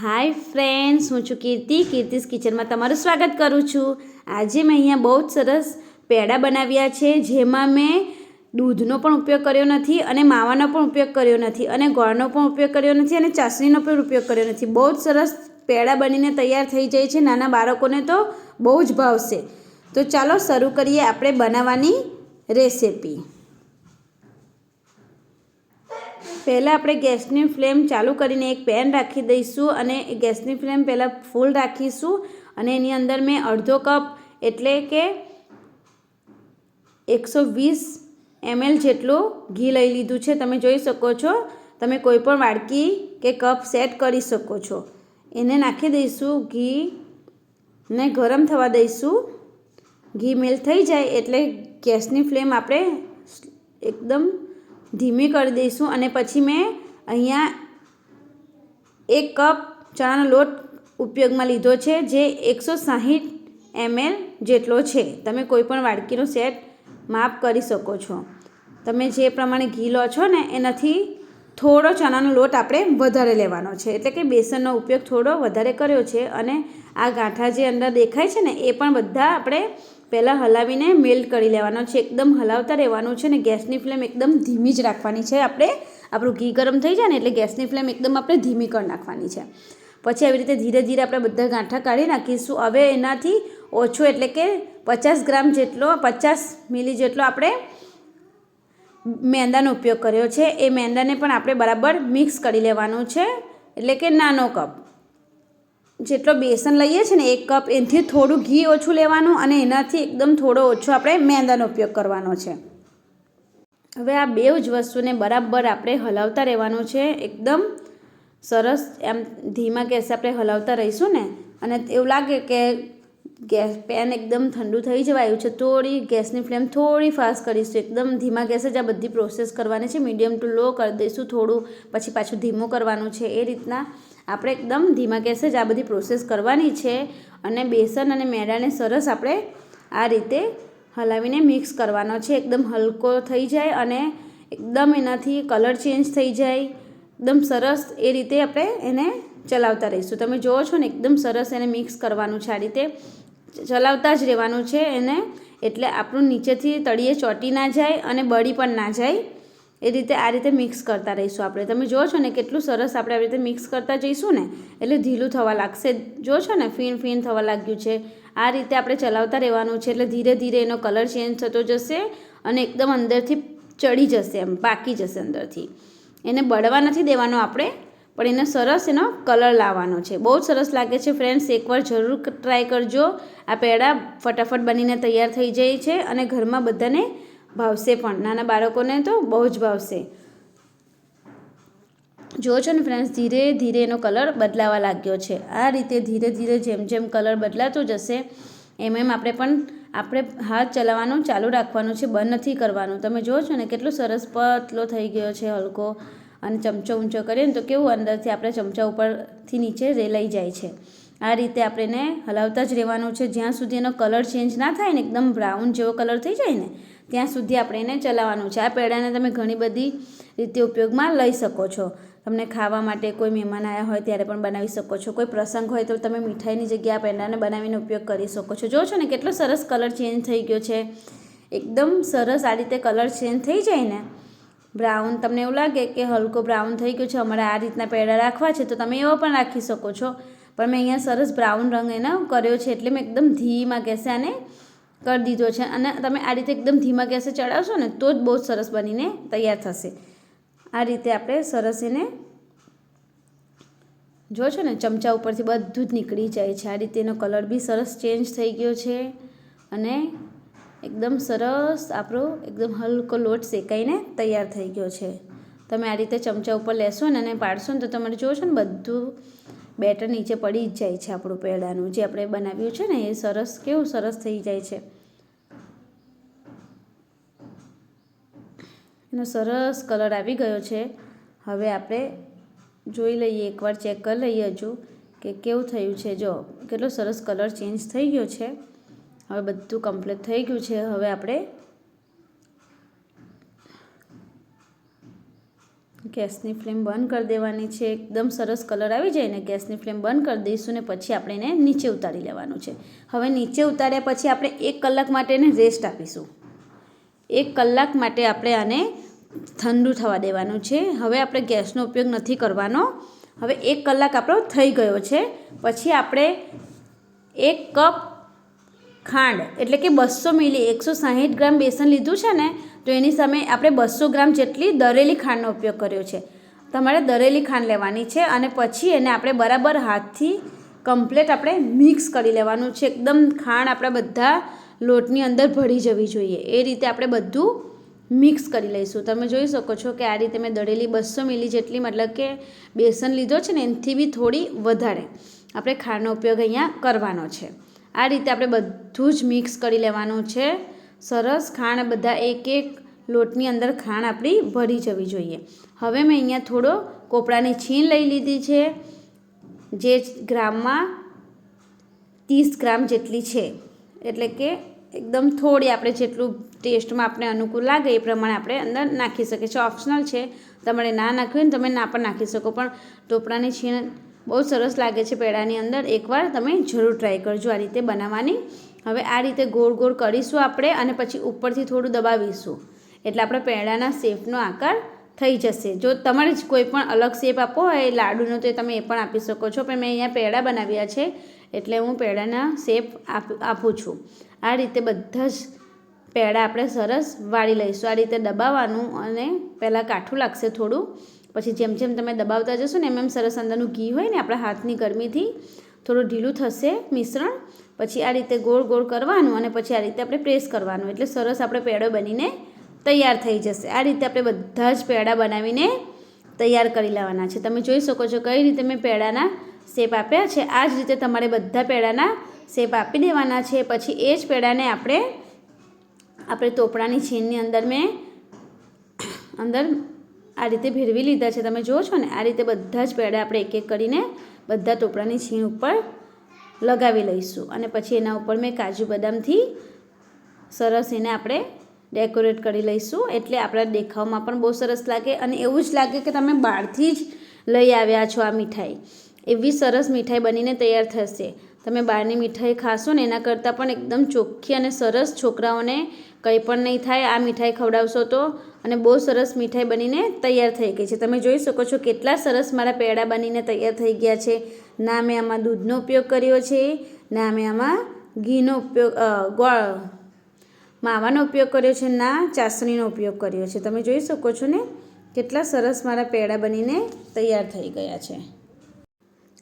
Hi friends, હું છું કીર્તિ. કીર્તિસ કિચનમાં તમારું સ્વાગત કરું છું. આજે મેં અહીંયા બહુ જ સરસ પેડા બનાવ્યા છે, જેમાં મેં દૂધનો પણ ઉપયોગ કર્યો નથી અને માવાનો પણ ઉપયોગ કર્યો નથી અને ગોળનો પણ ઉપયોગ કર્યો નથી અને ચાસણીનો પણ ઉપયોગ કર્યો નથી. બહુ જ સરસ પેડા બનીને તૈયાર થઈ જાય છે. નાના બાળકોને તો બહુ જ ભાવશે. તો ચાલો શરૂ કરીએ આપણે બનાવવાની રેસિપી. પહેલાં આપણે ગેસની ફ્લેમ ચાલુ કરીને એક પેન રાખી દઈશું અને ગેસની ફ્લેમ પહેલાં ફૂલ રાખીશું અને એની અંદર મેં અડધો કપ એટલે કે એકસો વીસ એમએલ જેટલું ઘી લઈ લીધું છે. તમે જોઈ શકો છો. તમે કોઈ પણ વાડકી કે કપ સેટ કરી શકો છો. એને નાખી દઈશું ઘી ને ગરમ થવા દઈશું. ઘી મેલ થઈ જાય એટલે ગેસની ફ્લેમ આપણે એકદમ ધીમી કરી દઈશું અને પછી મેં અહીંયા એક કપ ચણાનો લોટ ઉપયોગમાં લીધો છે, જે એકસો સાહીઠ એમએલ જેટલો છે. તમે કોઈ પણ વાડકીનો સેટ માપ કરી શકો છો. તમે જે પ્રમાણે ઘી લો છો ને, એનાથી થોડો ચણાનો લોટ આપણે વધારે લેવાનો છે. એટલે કે બેસનનો ઉપયોગ થોડો વધારે કર્યો છે અને આ ગાંઠા જે અંદર દેખાય છે ને, એ પણ બધા આપણે પહેલાં હલાવીને મેલ્ટ કરી લેવાનો છે. એકદમ હલાવતા રહેવાનું છે ને, ગેસની ફ્લેમ એકદમ ધીમી જ રાખવાની છે. આપણે આપણું ઘી ગરમ થઈ જાય ને, એટલે ગેસની ફ્લેમ એકદમ આપણે ધીમી કરી નાખવાની છે. પછી આવી રીતે ધીરે ધીરે આપણે બધા ગાંઠા કાઢી નાખીશું. હવે એનાથી ઓછો એટલે કે પચાસ ગ્રામ જેટલો, પચાસ મિલી જેટલો આપણે મેંદાનો ઉપયોગ કર્યો છે. એ મેંદાને પણ આપણે બરાબર મિક્સ કરી લેવાનું છે. એટલે કે નાનો કપ. જેટલો બેસન લઈએ છીએ ને એક કપ, એનાથી થોડું ઘી ઓછું લેવાનું અને એનાથી એકદમ થોડો ઓછો આપણે મેંદાનો ઉપયોગ કરવાનો છે. હવે આ બે જ વસ્તુને બરાબર આપણે હલાવતા રહેવાનું છે. એકદમ સરસ, એમ ધીમા ગેસે આપણે હલાવતા રહીશું ને. અને એવું લાગે કે ગેસ પેન એકદમ ઠંડુ થઈ જવાયું છે. થોડી ગેસની ફ્લેમ થોડી ફાસ્ટ કરીશું એકદમ ધીમા ગેસે જ આ બધી પ્રોસેસ કરવાની છે. મીડિયમ ટુ લો કરી દઈશું થોડું, પછી પાછું ધીમું કરવાનું છે. એ રીતના આપણે એકદમ ધીમા ગેસે જ આ બધી પ્રોસેસ કરવાની છે અને બેસન અને મેદાને સરસ આપણે આ રીતે હલાવીને મિક્સ કરવાનો છે. એકદમ હલકો થઈ જાય અને એકદમ એનાથી કલર ચેન્જ થઈ જાય. એકદમ સરસ એ રીતે આપણે એને ચલાવતા રહીશું. તમે જુઓ છો ને, એકદમ સરસ એને મિક્સ કરવાનું છે આ રીતે. ચલાવતા જ રહેવાનું છે એને. એટલે આપણું નીચેથી તળિયે ચોંટી ના જાય અને બળી પણ ના જાય. એ રીતે આ રીતે મિક્સ કરતા રહીશું આપણે. તમે જુઓ છો ને કેટલું સરસ આપણે આવી રીતે મિક્સ કરતા જઈશું ને, એટલે ઢીલું થવા લાગશે. જો છો ને, ફીણ ફીણ થવા લાગ્યું છે. આ રીતે આપણે ચલાવતા રહેવાનું છે, એટલે ધીરે ધીરે એનો કલર ચેન્જ થતો જશે અને એકદમ અંદરથી ચડી જશે એમ, પાકી જશે અંદરથી. એને બળવા નથી દેવાનો આપણે. પણ એને સરસ એનો કલર લાવવાનો છે. બહુ જ સરસ લાગે છે ફ્રેન્ડ્સ, એકવાર જરૂર ટ્રાય કરજો. આ પેડા ફટાફટ બનીને તૈયાર થઈ જાય છે અને ઘરમાં બધાને ભાવશે પણ. નાના બાળકોને તો બહુ જ ભાવશે. જો છો ને ફ્રેન્ડ્સ, ધીરે ધીરે એનો કલર બદલાવા લાગ્યો છે. આ રીતે ધીરે ધીરે જેમ જેમ કલર બદલાતો જશે, એમ એમ આપણે પણ આપણે હાથ ચલાવવાનું ચાલુ રાખવાનું છે, બંધ નથી કરવાનું. તમે જુઓ છો ને કેટલો સરસ પતલો થઈ ગયો છે હલકો. અને ચમચો ઊંચો કરીએ ને તો કેવું અંદરથી આપણે ચમચા ઉપરથી નીચે રેલાઈ જાય છે. આ રીતે આપણે એને હલાવતા જ રહેવાનું છે. જ્યાં સુધી એનો કલર ચેન્જ ના થાય ને, એકદમ બ્રાઉન જેવો કલર થઈ જાય ને, ત્યાં સુધી આપણે એને ચલાવવાનું છે. આ પેડાને તમે ઘણી બધી રીતે ઉપયોગમાં લઈ શકો છો. તમને ખાવા માટે કોઈ મહેમાન આવ્યા હોય ત્યારે પણ બનાવી શકો છો. કોઈ પ્રસંગ હોય તો તમે મીઠાઈની જગ્યાએ પેંડાને બનાવીને ઉપયોગ કરી શકો છો. જો છો ને, કેટલો સરસ કલર ચેન્જ થઈ ગયો છે. એકદમ સરસ આ રીતે કલર ચેન્જ થઈ જાય ને બ્રાઉન તમને એવું લાગે કે હલકો બ્રાઉન થઈ ગયો છે, અમારે આ રીતના પેડા રાખવા છે, તો તમે એવો પણ રાખી શકો છો. પણ મેં અહીંયા સરસ બ્રાઉન રંગ એનો કર્યો છે, એટલે મેં એકદમ ધીમા ગેસે આને કરી દીધો છે. અને તમે આ રીતે એકદમ ધીમા ગેસે ચડાવશો ને, તો જ બહુ સરસ બનીને તૈયાર થશે. આ રીતે આપણે સરસ એને જો છો ને, ચમચા ઉપરથી બધું જ નીકળી જાય છે. આ રીતે એનો કલર બી સરસ ચેન્જ થઈ ગયો છે. અને એકદમ સરસ આપણો એકદમ હલકો લોટ શેકાઈને તૈયાર થઈ ગયો છે. તમે આ રીતે ચમચા ઉપર લેશો ને અને પાડશો ને તો તમારે જોશો ને બધું બેટર નીચે પડી જ જાય છે આપણું પેડાનું જે આપણે બનાવ્યું છે ને એ સરસ, કેવું સરસ થઈ જાય છે. એનો સરસ કલર આવી ગયો છે. હવે આપણે જોઈ લઈએ, એકવાર ચેક કરી લઈએ હજુ કે કેવું થયું છે. જો, કેટલો સરસ કલર ચેન્જ થઈ ગયો છે. હવે બધું કમ્પ્લીટ થઈ ગયું છે. હવે આપણે ગેસની ફ્લેમ બંધ કરી દેવાની છે. એકદમ સરસ કલર આવી જાય ને, ગેસની ફ્લેમ બંધ કરી દઈશું ને પછી આપણે એને નીચે ઉતારી લેવાનું છે. હવે નીચે ઉતાર્યા પછી આપણે એક કલાક માટે એને રેસ્ટ આપીશું. એક કલાક માટે આપણે આને ઠંડુ થવા દેવાનું છે. હવે આપણે ગેસનો ઉપયોગ નથી કરવાનો. હવે એક કલાક આપણો થઈ ગયો છે. પછી આપણે એક કપ ખાંડ, એટલે કે બસો મિલી, એકસો સાહીઠ ગ્રામ બેસન લીધું છે ને, તો એની સામે આપણે બસો ગ્રામ જેટલી દરેલી ખાંડનો ઉપયોગ કર્યો છે. તમારે દરેલી ખાંડ લેવાની છે અને પછી એને આપણે બરાબર હાથથી કમ્પ્લેટ આપણે મિક્સ કરી લેવાનું છે. એકદમ ખાંડ આપણા બધા લોટની અંદર ભળી જવી જોઈએ. એ રીતે આપણે બધું મિક્સ કરી લઈશું. તમે જોઈ શકો છો કે આ રીતે મેં દળેલી બસો મિલી જેટલી મતલબ કે બેસન લીધો છે ને, એનાથી બી થોડી વધારે આપણે ખાંડનો ઉપયોગ અહીંયા કરવાનો છે. આ રીતે આપણે બધું જ મિક્સ કરી લેવાનું છે. સરસ ખાંડ બધા એક એક લોટની અંદર ખાંડ આપણી ભરી જવી જોઈએ. હવે મેં અહીંયા થોડો કોપરાની છીણ લઈ લીધી છે, જે ગ્રામમાં ત્રીસ ગ્રામ જેટલી છે. એટલે કે એકદમ થોડી આપણે જેટલું ટેસ્ટમાં આપણે અનુકૂળ લાગે એ પ્રમાણે આપણે અંદર નાખી શકીએ. છીએ ઓપ્શનલ છે. તમારે ના નાખવી હોય તમે ના પણ નાખી શકો. પણ ટોપરાની છીણ બહુ સરસ લાગે છે પેડાની અંદર. એકવાર તમે જરૂર ટ્રાય કરજો આ રીતે બનાવવાની. હવે આ રીતે ગોળ ગોળ કરીશું આપણે અને પછી ઉપરથી થોડું દબાવીશું. એટલે આપણે પેડાના શેપનો આકાર થઈ જશે. જો તમારે જ કોઈ પણ અલગ શેપ આપો હોય, લાડુનો તો તમે એ પણ આપી શકો છો. પણ મેં અહીંયા પેડા બનાવ્યા છે, એટલે હું પેડાના શેપ આપ, આપું છું. આ રીતે બધા જ પેડા આપણે સરસ વાળી લઈશું. આ રીતે દબાવવાનું અને પહેલાં કાઠું લાગશે થોડું. પછી જેમ જેમ તમે દબાવતા જશો ને એમ એમ સરસ અંદરનું ઘી હોય ને આપણા હાથની ગરમીથી થોડું ઢીલું થશે મિશ્રણ. પછી આ રીતે ગોળ ગોળ કરવાનું અને પછી આ રીતે આપણે પ્રેસ કરવાનું. એટલે સરસ આપણે પેડો બનીને તૈયાર થઈ જશે. આ રીતે આપણે બધા જ પેડા બનાવીને તૈયાર કરી લેવાના છે. તમે જોઈ શકો છો કઈ રીતે મેં પેડાના શેપ આપ્યા છે. આ જ રીતે તમારે બધા પેડાના શેપ આપી દેવાના છે. પછી એ જ પેડાને આપણે આપણે તોપડાની છીનની અંદર મેં, અંદર આ રીતે ભેળવી લીધા છે. તમે જુઓ છો ને, આ રીતે બધા જ પેડા આપણે એક એક કરીને બધા ટોપરાની છીણ ઉપર લગાવી લઈશું. અને પછી એના ઉપર મેં કાજુ બદામથી સરસ એને આપણે ડેકોરેટ કરી લઈશું. એટલે આપણા દેખાવમાં પણ બહુ સરસ લાગે અને એવું જ લાગે કે તમે બહારથી જ લઈ આવ્યા છો આ મીઠાઈ. એવી સરસ મીઠાઈ બનીને તૈયાર થશે. તમે બહારની મીઠાઈ ખાશો ને એના કરતાં પણ એકદમ ચોખ્ખી અને સરસ છોકરાઓને કંઈ પણ નહીં થાય, આ મીઠાઈ ખવડાવશો તો. અને બહુ સરસ મીઠાઈ બનીને તૈયાર થઈ ગઈ છે. તમે જોઈ શકો છો કેટલા સરસ મારા પેડા બનીને તૈયાર થઈ ગયા છે. ના મેં આમાં દૂધનો ઉપયોગ કર્યો છે, ના મેં આમાં ઘીનો ઉપયોગ ગોળ, માવાનો ઉપયોગ કર્યો છે, ના ચાસણીનો ઉપયોગ કર્યો છે. તમે જોઈ શકો છો ને કેટલા સરસ મારા પેડા બનીને તૈયાર થઈ ગયા છે.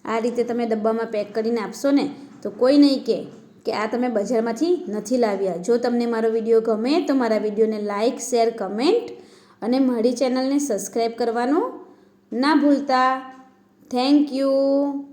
આ રીતે તમે ડબ્બામાં પેક કરીને આપશો ને, તો કોઈ નહીં કે કે આ તમે બજારમાંથી નથી લાવ્યા. જો તમને મારો વીડિયો ગમે, તો મારા વિડીયોને લાઇક શેર, કમેન્ટ અને મારી ચેનલને સબસ્ક્રાઈબ કરવાનું ના ભૂલતા. Thank you.